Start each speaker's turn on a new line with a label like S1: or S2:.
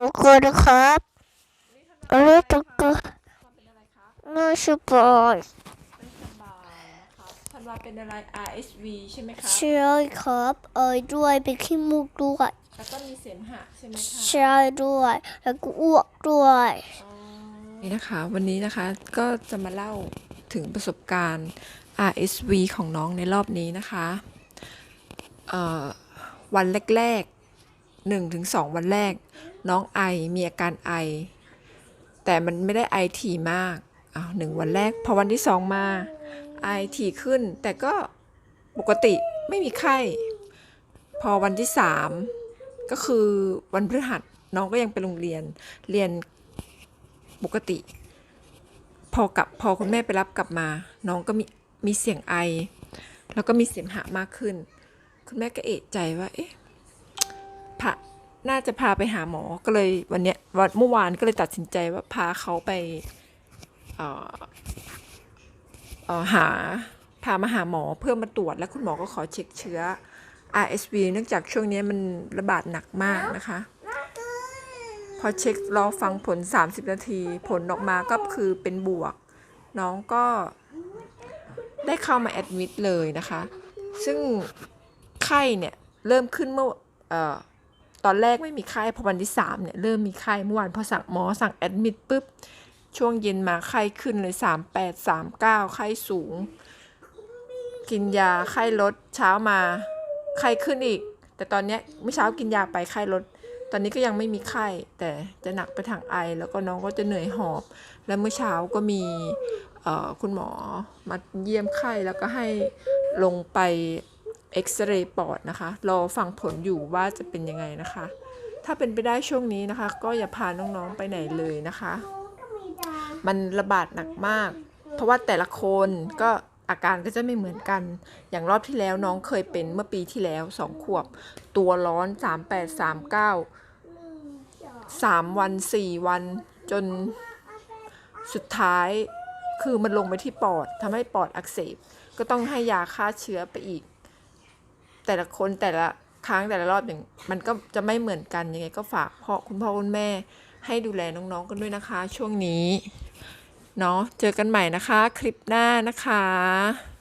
S1: ทุกคนครับอันนี้ตุ๊กตาน่าสบาย
S2: ไม่สบายนะครับธันวาเป็นอะไร RSV ใช่ไหมคะ
S1: ใช่ครับ เอ้ยด้วยเป็นขี้มูกด้วย
S2: แล้วก็มีเสมหะใช่ไหมคะ
S1: ใช่ด้วย แล้วก็อ้วกด้วย
S2: นี่นะคะวันนี้นะคะก็จะมาเล่าถึงประสบการณ์ RSV ของน้องในรอบนี้นะคะเอ่อวันแรก ๆหนึ่งถึงสองวันแรก น้องไอมีอาการไอ แต่มันไม่ได้ไอถี่มากอ้าวหนึ่งวันแรก พอวันที่สองมา ไอถี่ขึ้น แต่ก็ปกติไม่มีไข้ พอวันที่สามก็คือวันพฤหัสน้องก็ยังไปโรงเรียนเรียนปกติ พอกลับพอคุณแม่ไปรับกลับมา น้องก็มีมีเสียงไอ แล้วก็มีเสียงหะมากขึ้น คุณแม่ก็เอะใจว่า เอ๊ะ พาน่าจะพาไปหาหมอก็เลยวันเนี้ยวันเมื่อวานก็เลยตัดสินใจว่าพาเขาไปเอ่อหาพามาหาหมอเพื่อมาตรวจ แล้วคุณหมอก็ขอเช็คเชื้อ RSV เนื่องจากช่วงนี้มันระบาดหนักมากนะคะ พอเช็ครอฟังผล 30 นาที ผลออกมาก็คือเป็นบวก น้องก็ได้เข้ามาแอดมิดเลยนะคะ ซึ่งไข้เนี่ย เริ่มขึ้นเมื่ออ ตอนแรกไม่มีไข้พอวันที่3เนี่ยเริ่มมีไข้เมื่อวานพอสั่งหมอสั่งแอดมิดปุ๊บช่วงเย็นมาไข้ขึ้นเลย 38 39 ไข้สูง กินยาไข้ลดเช้ามาไข้ขึ้นอีก แต่ตอนเนี้ยเมื่อเช้ากินยาไปไข้ลด ตอนนี้ก็ยังไม่มีไข้ แต่จะหนักไปทางไอ แล้วก็น้องก็จะเหนื่อยหอบ แล้วเมื่อเช้าก็มีคุณหมอมาเยี่ยมไข้แล้วก็ให้ลงไป เอ็กซเรย์ปอดนะคะ รอฟังผลอยู่ว่าจะเป็นยังไงนะคะ ถ้าเป็นไปได้ช่วงนี้นะคะ ก็อย่าพาน้องๆไปไหนเลยนะคะ มันระบาดหนักมาก เพราะว่าแต่ละคนก็อาการก็จะไม่เหมือนกัน อย่างรอบที่แล้วน้องเคยเป็นเมื่อปีที่แล้วสองขวบ ตัวร้อน 38 39 3 วัน 4 วัน จนสุดท้ายคือมันลงไปที่ปอดทำให้ปอดอักเสบ ก็ต้องให้ยาฆ่าเชื้อไปอีก แต่ละคนแต่ละครั้งแต่ละรอบอย่างมันก็จะไม่เหมือนกันยังไงก็ฝากพ่อคุณพ่อคุณแม่ ให้ดูแลน้องๆกันด้วยนะคะ ช่วงนี้เนาะเจอกันใหม่นะคะ คลิปหน้านะคะ